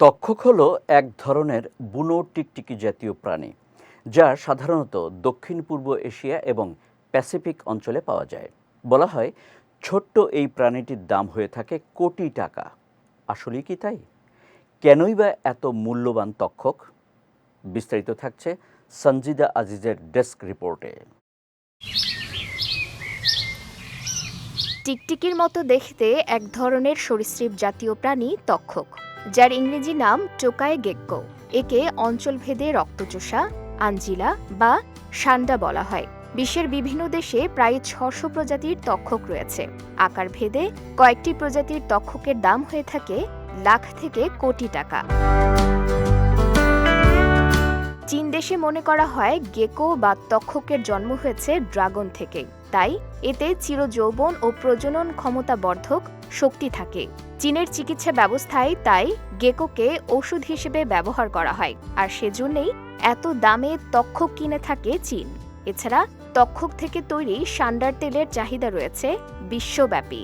তক্ষক হলো এক ধরনের বুনো টিকটিকি জাতীয় প্রাণী, যা সাধারণত দক্ষিণ পূর্ব এশিয়া এবং প্যাসিফিক অঞ্চলে পাওয়া যায়। বলা হয়, ছোট্ট এই প্রাণীটির দাম হয়ে থাকে কোটি টাকা। আসলেই কি তাই? কেনই বা এত মূল্যবান তক্ষক? বিস্তারিত থাকছে সঞ্জিদা আজিজের ডেস্ক রিপোর্টে। টিকটিকির মতো দেখতে এক ধরনের সরীসৃপ জাতীয় প্রাণী তক্ষক। যার ইংরেজি নাম টোকায় গেক্কো। একে অঞ্চলভেদে রক্তচোষা, আঞ্জিলা বা সান্ডা বলা হয়। বিশ্বের বিভিন্ন দেশে প্রায় ছশো প্রজাতির তক্ষক রয়েছে। আকার ভেদে কয়েকটি প্রজাতির তক্ষকের দাম হয়ে থাকে লাখ থেকে কোটি টাকা। চীন দেশে মনে করা হয় গেকো বা তক্ষকের জন্ম হয়েছে ড্রাগন থেকে। তাই এতে চিরযৌবন ও প্রজনন ক্ষমতা বর্ধক শক্তি থাকে। চীনের চিকিৎসা ব্যবস্থায় তাই গেকোকে ওষুধ হিসেবে ব্যবহার করা হয়, আর সেজন্যই এত দামে তক্ষক কিনে থাকে চীন। এছাড়া তক্ষক থেকে তৈরি সান্ডার তেলের চাহিদা রয়েছে বিশ্বব্যাপী।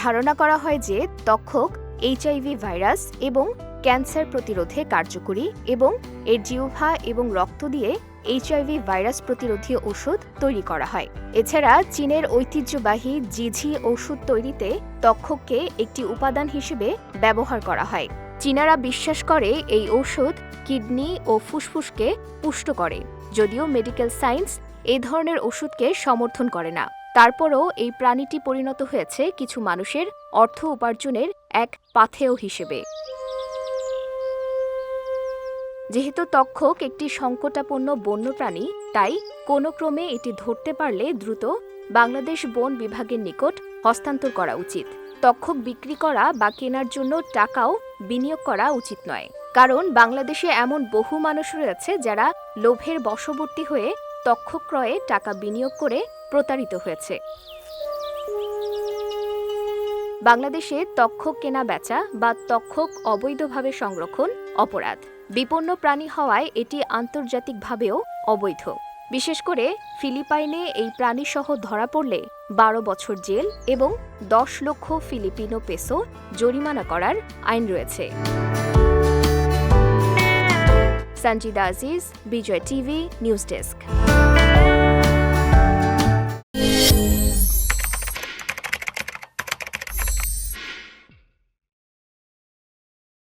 ধারণা করা হয় যে তক্ষক এইচআইভি ভাইরাস এবং ক্যান্সার প্রতিরোধে কার্যকরী এবং এর জিহ্বা এবং রক্ত দিয়ে এইচআইভি ভাইরাস প্রতিরোধী ওষুধ তৈরি করা হয়। এছাড়া চীনের ঐতিহ্যবাহী জিঝি ওষুধ তৈরিতে তক্ষককে একটি উপাদান হিসেবে ব্যবহার করা হয়। চীনারা বিশ্বাস করে এই ঔষধ কিডনি ও ফুসফুসকে পুষ্ট করে, যদিও মেডিকেল সায়েন্স এই ধরনের ওষুধকে সমর্থন করে না। তারপরও এই প্রাণীটি পরিণত হয়েছে কিছু মানুষের অর্থ উপার্জনের এক পাথেয় হিসেবে। যেহেতু তক্ষক একটি সংকটাপন্ন বন্যপ্রাণী, তাই কোনো ক্রমে এটি ধরতে পারলে দ্রুত বাংলাদেশ বন বিভাগের নিকট হস্তান্তর করা উচিত। তক্ষক বিক্রি করা বা কেনার জন্য টাকাও বিনিয়োগ করা উচিত নয়। কারণ বাংলাদেশে এমন বহু মানুষ রয়েছে যারা লোভের বশবর্তী হয়ে তক্ষক ক্রয়ে টাকা বিনিয়োগ করে প্রতারিত হয়েছে। বাংলাদেশে তক্ষক কেনা বেচা বা তক্ষক অবৈধভাবে সংরক্ষণ অপরাধ। বিপন্ন প্রাণী হওয়ায় এটি আন্তর্জাতিকভাবেও অবৈধ। বিশেষ করে ফিলিপাইনে এই প্রাণীসহ ধরা পড়লে বারো বছর জেল এবং দশ লক্ষ ফিলিপিনো পেসো জরিমানা করার আইন রয়েছে। Sanjida Aziz, Bijoy TV, news desk.